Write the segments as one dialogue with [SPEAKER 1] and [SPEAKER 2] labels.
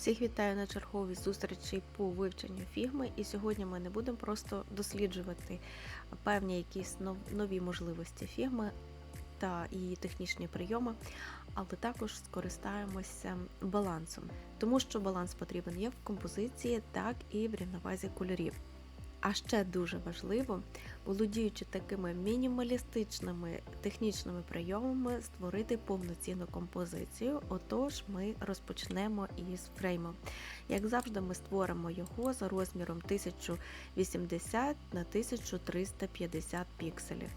[SPEAKER 1] Всіх вітаю на черговій зустрічі по вивченню фігми. І сьогодні ми не будемо просто досліджувати певні якісь нов- нові можливості фігми та її технічні прийоми, але також скористаємося балансом, тому що баланс потрібен як в композиції, так і в рівновазі кольорів. А ще дуже важливо, володіючи такими мінімалістичними технічними прийомами, створити повноцінну композицію. Отож, ми розпочнемо із фрейму. Як завжди, ми створимо його за розміром 1080 на 1350 пікселів.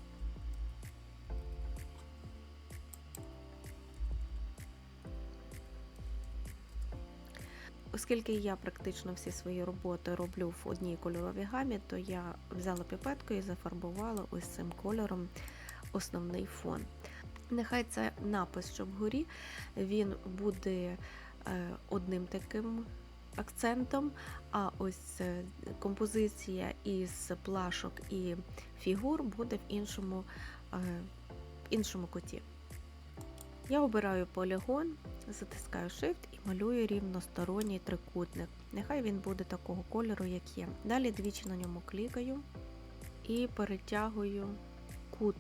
[SPEAKER 1] Оскільки я практично всі свої роботи роблю в одній кольоровій гамі, то я взяла піпетку і зафарбувала ось цим кольором основний фон. Нехай це напис, що вгорі він буде е, одним таким акцентом, а ось е, композиція із плашок і фігур буде в іншому, е, в іншому куті. Я обираю полігон, затискаю Shift малюю рівносторонній трикутник. Нехай він буде такого кольору, як є. Далі двічі на ньому клікаю і перетягую кут.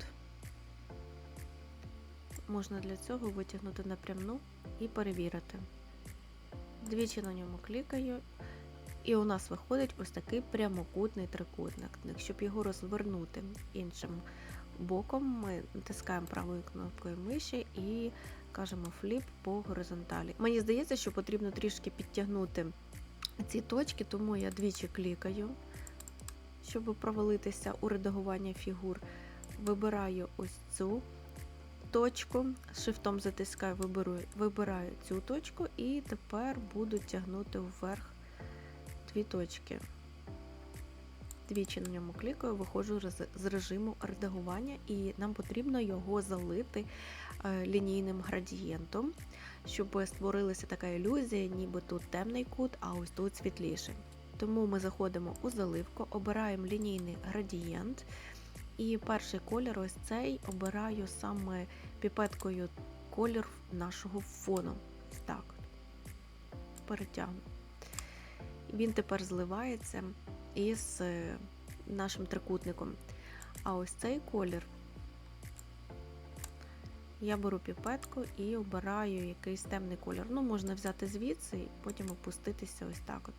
[SPEAKER 1] Можна для цього витягнути напрямну і перевірити. Двічі на ньому клікаю, і у нас виходить ось такий прямокутний трикутник. Щоб його розвернути іншим боком, ми натискаємо правою кнопкою миші і кажемо фліп по горизонталі. Мені здається, що потрібно трішки підтягнути ці точки, тому я двічі клікаю, щоб провалитися у редагування фігур. Вибираю ось цю точку, шифтом затискаю, виберу, вибираю цю точку, і тепер буду тягнути вверх дві точки. Двічі на ньому клікаю, виходжу з режиму редагування, і нам потрібно його залити лінійним градієнтом, щоб створилася така ілюзія, ніби тут темний кут, а ось тут світліший. Тому ми заходимо у заливку, обираємо лінійний градієнт. І перший колір, ось цей, обираю саме піпеткою колір нашого фону. Так. Перетягну. Він тепер зливається із нашим трикутником. А ось цей колір я беру піпетку і обираю якийсь темний колір. Ну, можна взяти звідси і потім опуститися ось так от.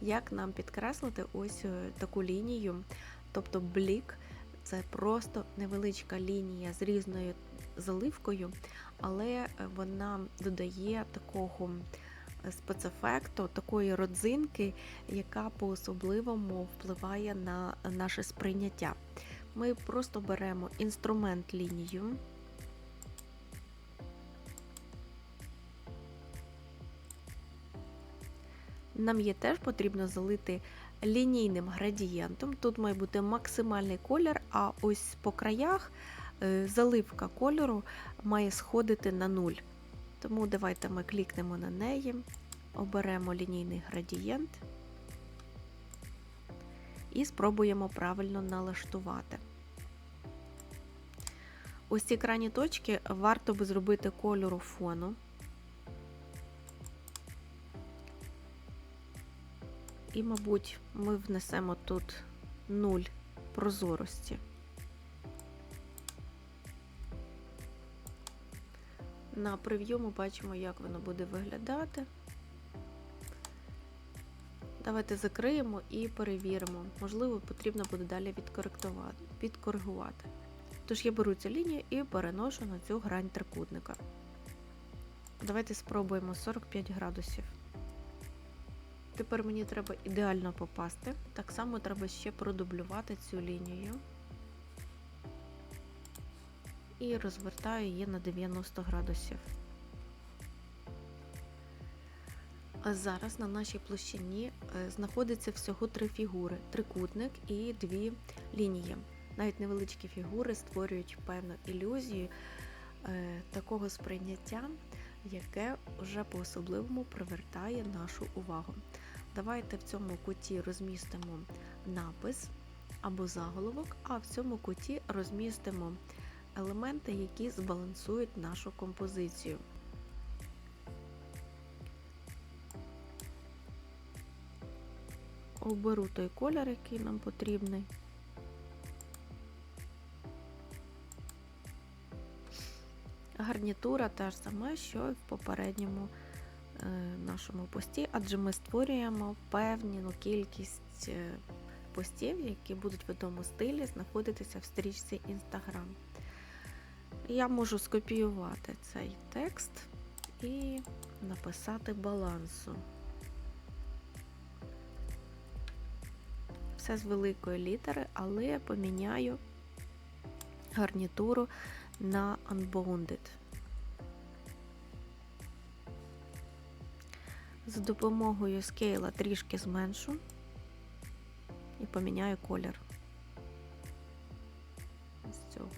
[SPEAKER 1] Як нам підкреслити ось таку лінію, тобто блік це просто невеличка лінія з різною заливкою, але вона додає такого спецефекту, такої родзинки, яка по-особливому впливає на наше сприйняття. Ми просто беремо інструмент лінію. Нам є теж потрібно залити лінійним градієнтом. Тут має бути максимальний колір, а ось по краях заливка кольору має сходити на нуль. Тому давайте ми клікнемо на неї, оберемо лінійний градієнт і спробуємо правильно налаштувати. Ось ці крайні точки варто би зробити кольору фону. І, мабуть, ми внесемо тут 0 прозорості. На прев'ю ми бачимо, як воно буде виглядати. Давайте закриємо і перевіримо. Можливо, потрібно буде далі підкоригувати. Тож я беру цю лінію і переношу на цю грань трикутника. Давайте спробуємо 45 градусів. Тепер мені треба ідеально попасти. Так само треба ще продублювати цю лінію. І розвертаю її на 90 градусів. Зараз на нашій площині знаходиться всього три фігури: трикутник і дві лінії. Навіть невеличкі фігури створюють певну ілюзію е, такого сприйняття, яке вже по-особливому привертає нашу увагу. Давайте в цьому куті розмістимо напис або заголовок, а в цьому куті розмістимо елементи, які збалансують нашу композицію. Оберу той колір, який нам потрібний. Гарнітура та ж сама, що і в попередньому е, нашому пості, адже ми створюємо певну кількість е, постів, які будуть в одному стилі знаходитися в стрічці Instagram. Я можу скопіювати цей текст і написати балансу. Все з великої літери, але я поміняю гарнітуру на Unbounded. За допомогою скейла трішки зменшу і поміняю колір з цього.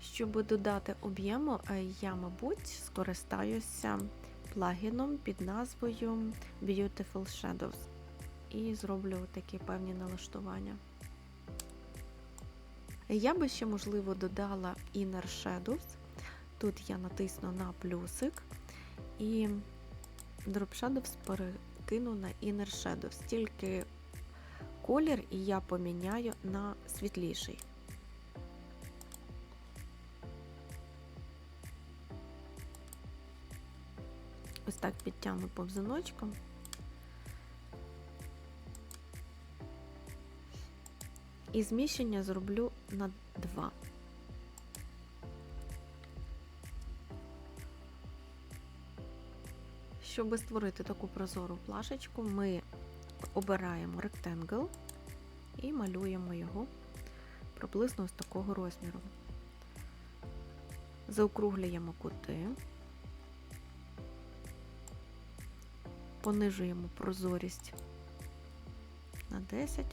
[SPEAKER 1] Щоб додати об'єму, е, я, мабуть, скористаюся плагіном під назвою Beautiful Shadows і зроблю такі певні налаштування. Я би ще, можливо, додала Inner Shadows. Тут я натисну на плюсик і Drop Shadows перекину на Inner Shadows. Тільки колір я поміняю на світліший. Ось так підтягну повзуночком. І зміщення зроблю на 2. Щоб створити таку прозору плашечку, ми обираємо Rectangle і малюємо його приблизно з такого розміру. Заокруглюємо кути, понижуємо прозорість на 10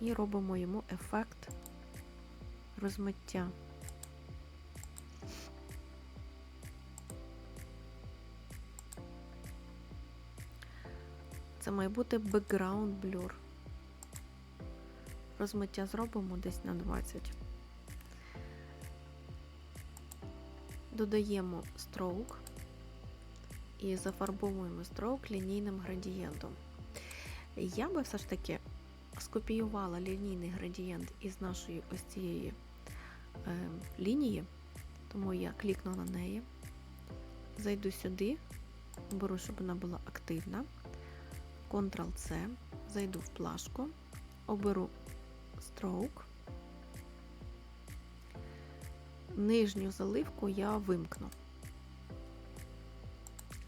[SPEAKER 1] і робимо йому ефект розмиття. Це має бути background blur. Розмиття зробимо десь на 20. Додаємо stroke і зафарбовуємо stroke лінійним градієнтом. Я би все ж таки скопіювала лінійний градієнт із нашої ось цієї е, лінії, тому я клікну на неї, зайду сюди, беру, щоб вона була активна, Ctrl-C, зайду в плашку, оберу Stroke, нижню заливку я вимкну.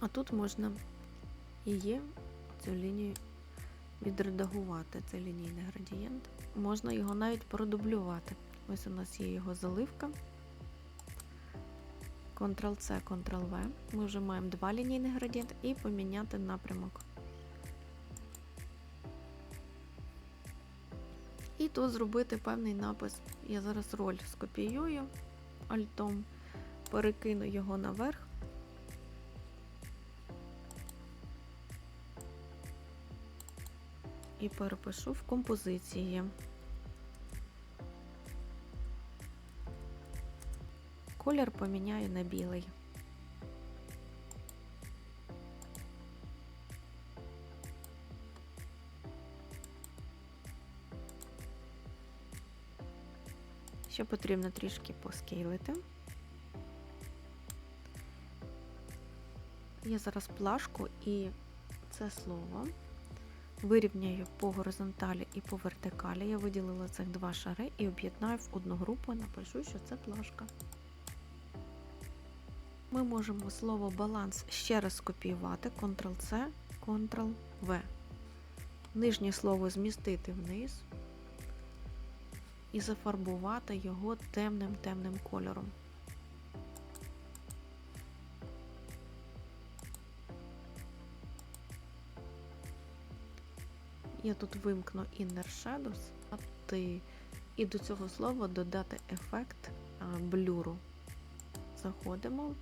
[SPEAKER 1] А тут можна її, цю лінію відредагувати цей лінійний градієнт. Можна його навіть продублювати. Ось у нас є його заливка. Ctrl-C, Ctrl-V. Ми вже маємо два лінійних градієнти і поміняти напрямок. І тут зробити певний напис. Я зараз роль скопіюю альтом, перекину його наверх. І перепишу в композиції. Колір поміняю на білий. Ще потрібно трішки поскейлити. Я зараз плашку і це слово Вирівняю по горизонталі і по вертикалі. Я виділила цих два шари і об'єднаю в одну групу, напишу, що це плашка. Ми можемо слово баланс ще раз скопіювати, Ctrl-C, Ctrl-V. Нижнє слово змістити вниз і зафарбувати його темним-темним кольором. Я тут вимкну Inner Shadows і до цього слова додати ефект блюру. Заходимо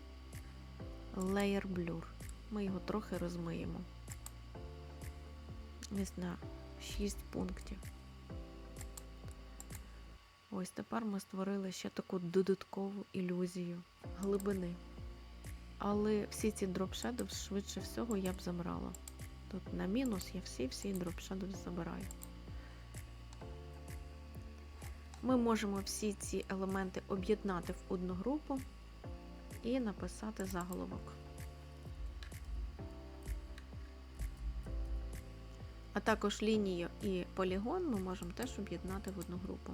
[SPEAKER 1] Layer Blur. Ми його трохи розмиємо. Ось на 6 пунктів. Ось тепер ми створили ще таку додаткову ілюзію глибини. Але всі ці дропшедов швидше всього я б забрала. Тут на мінус я всі-всі дропшедов забираю. Ми можемо всі ці елементи об'єднати в одну групу і написати заголовок. А також лінію і полігон ми можемо теж об'єднати в одну групу.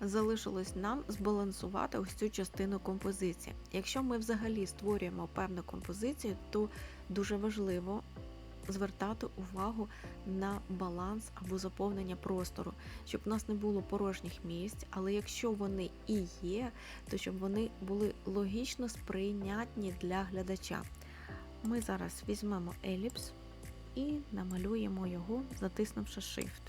[SPEAKER 1] Залишилось нам збалансувати ось цю частину композиції. Якщо ми взагалі створюємо певну композицію, то дуже важливо звертати увагу на баланс або заповнення простору, щоб в нас не було порожніх місць, але якщо вони і є, то щоб вони були логічно сприйнятні для глядача. Ми зараз візьмемо еліпс і намалюємо його, затиснувши Shift.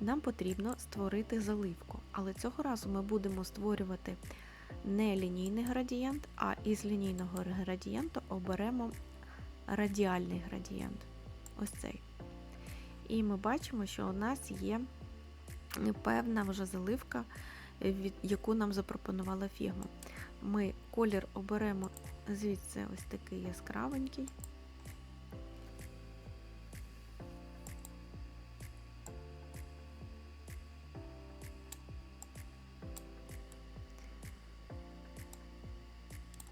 [SPEAKER 1] Нам потрібно створити заливку, але цього разу ми будемо створювати не лінійний градієнт, а із лінійного градієнту оберемо радіальний градієнт. Ось цей. І ми бачимо, що у нас є певна вже заливка, яку нам запропонувала фігма. Ми колір оберемо звідси ось такий яскравенький.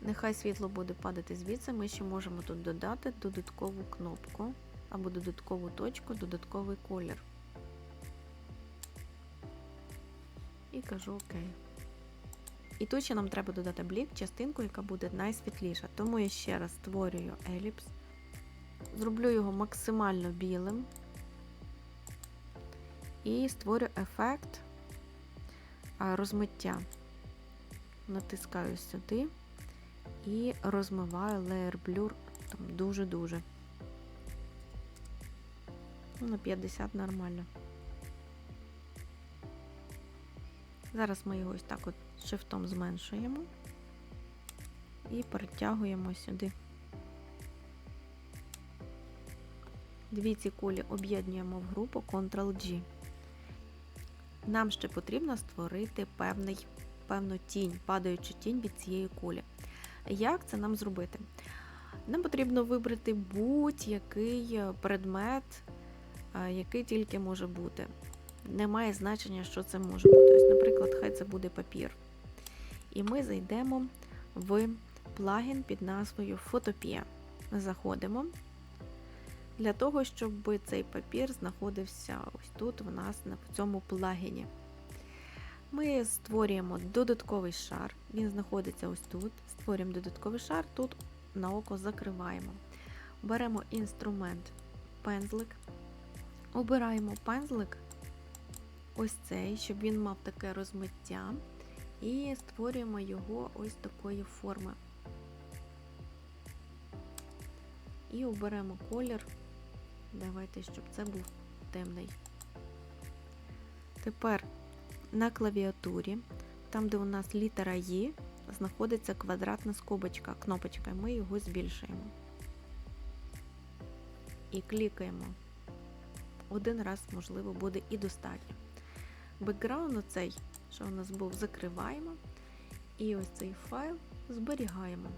[SPEAKER 1] Нехай світло буде падати звідси, ми ще можемо тут додати додаткову кнопку або додаткову точку, додатковий колір. І кажу ОК. І тут ще нам треба додати блік, частинку, яка буде найсвітліша. Тому я ще раз створюю еліпс, зроблю його максимально білим і створю ефект розмиття. Натискаю сюди і розмиваю Layer Blur там дуже-дуже. Ну, на 50 нормально. Зараз ми його ось так от шифтом зменшуємо і перетягуємо сюди. Дві ці кулі об'єднуємо в групу Ctrl-G. Нам ще потрібно створити певний, певну тінь, падаючу тінь від цієї кулі. Як це нам зробити? Нам потрібно вибрати будь-який предмет, який тільки може бути. Немає значення, що це може бути. Ось, Наприклад, хай це буде папір. І ми зайдемо в плагін під назвою Photopea. Заходимо для того, щоб цей папір знаходився ось тут, в нас в цьому плагіні. Ми створюємо додатковий шар, він знаходиться ось тут. Створюємо додатковий шар, тут на око закриваємо. Беремо інструмент пензлик, обираємо пензлик, ось цей, щоб він мав таке розмиття, і створюємо його ось такої форми. І оберемо колір. Давайте, щоб це був темний. Тепер на клавіатурі, там, де у нас літера Є, знаходиться квадратна скобочка, кнопочка, ми його збільшуємо. І клікаємо. Один раз, можливо, буде і достатньо. Бекграунд цей, що у нас був, закриваємо. І ось цей файл зберігаємо.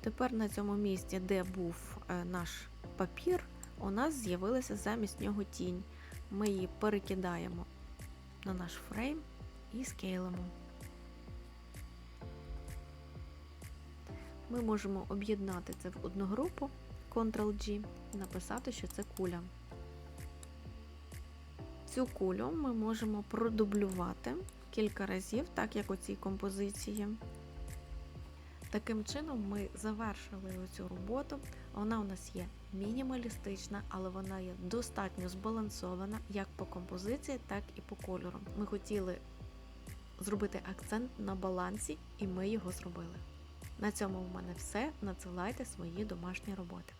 [SPEAKER 1] Тепер на цьому місці, де був е, наш папір, у нас з'явилася замість нього тінь. Ми її перекидаємо на наш фрейм і скейлимо. Ми можемо об'єднати це в одну групу Ctrl-G написати, що це куля. Цю кулю ми можемо продублювати кілька разів, так як у цій композиції. Таким чином ми завершили цю роботу. Вона у нас є мінімалістична, але вона є достатньо збалансована як по композиції, так і по кольору. Ми хотіли зробити акцент на балансі, і ми його зробили. На цьому в мене все. Надсилайте свої домашні роботи.